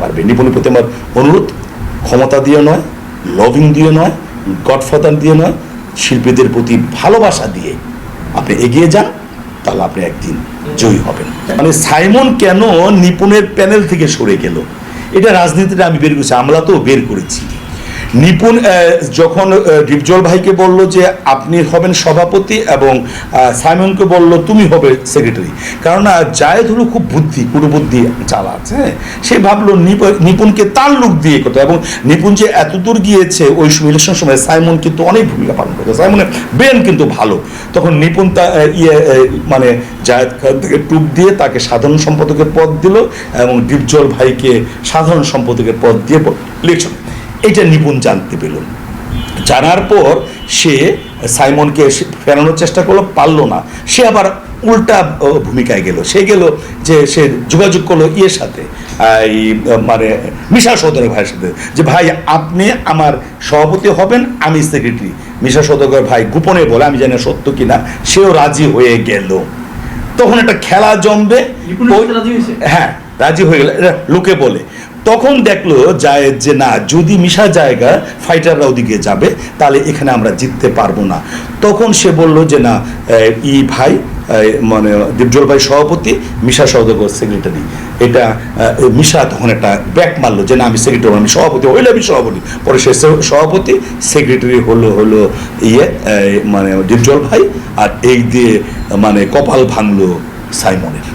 পারবে। নিপুণের প্রতি আমার অনুরোধ, ক্ষমতা দিয়ে নয় লভিং দিয়ে নয় গডফাদার দিয়ে নয়, শিল্পীদের প্রতি ভালোবাসা দিয়ে আপনি এগিয়ে যান, তাহলে আপনি একদিন জয়ী হবেন। মানে সাইমন কেন নিপুণের প্যানেল থেকে সরে গেল? এটা রাজনীতিটা আমি বের করেছি আমরা তো বের করেছি। নিপুণ যখন ডিপজল ভাইকে বলল যে আপনি হবেন সভাপতি এবং সাইমনকে বলল তুমি হবে সেক্রেটারি। আহ, জায়েদ হলো খুব বুদ্ধি কুটবুদ্ধি চালা আছে হ্যাঁ? সে ভাবলো নিপ- নিপুণকে তার লোক দিয়ে করতো এবং নিপুণ যে এত দূর গিয়েছে ওই ইলেকশন সময় সাইমন কিন্তু অনেক ভূমিকা পালন করতো সাইমনের ব্রেন কিন্তু ভালো। তখন নিপুণ তা ইয়ে মানে জায়েদ খান থেকে টুক দিয়ে তাকে সাধারণ সম্পাদকের পদ দিল এবং ডিপজল ভাইকে সাধারণ সম্পাদকের পদ দিয়ে ইলেকশন এটা নিপুণ জানতে পেল জানার পর সে সাইমনকে ফেরানোর চেষ্টা করল পারল না। সে আবার উল্টা ভূমিকায় গেল। সে গেল যে সে যোগাযোগ করল ইয়ের সাথে এই মানে মিশা সৌদরের ভাইয়ের সাথে যে ভাই আপনি আমার সভাপতি হবেন আমি সেক্রেটারি মিশা সৌদরের ভাই গোপনে বলে আমি জানি সত্য কিনা সেও রাজি হয়ে গেল। তখন একটা খেলা জমবে? হ্যাঁ। রাজি হয়ে গেল। লোকে বলে। তখন দেখল জায়েদ যে, না, যদি মিশা জায়গা ফাইটাররা ওদিকে যাবে, তাহলে এখানে আমরা জিততে পারব না। তখন সে বলল যে, না ই ভাই মানে দীপজল ভাই সভাপতি, মিশা সহযোগর সেক্রেটারি এটা মিশা তখন একটা ব্যাক মারলো যে, না, আমি সেক্রেটারি আমি সভাপতি, হইলে আমি সভাপতি। পরে সে সভাপতি সেক্রেটারি হলো হলো ইয়ে মানে দীপজল ভাই, আর এই দিয়ে মানে কপাল ভাঙলো সাইমনের।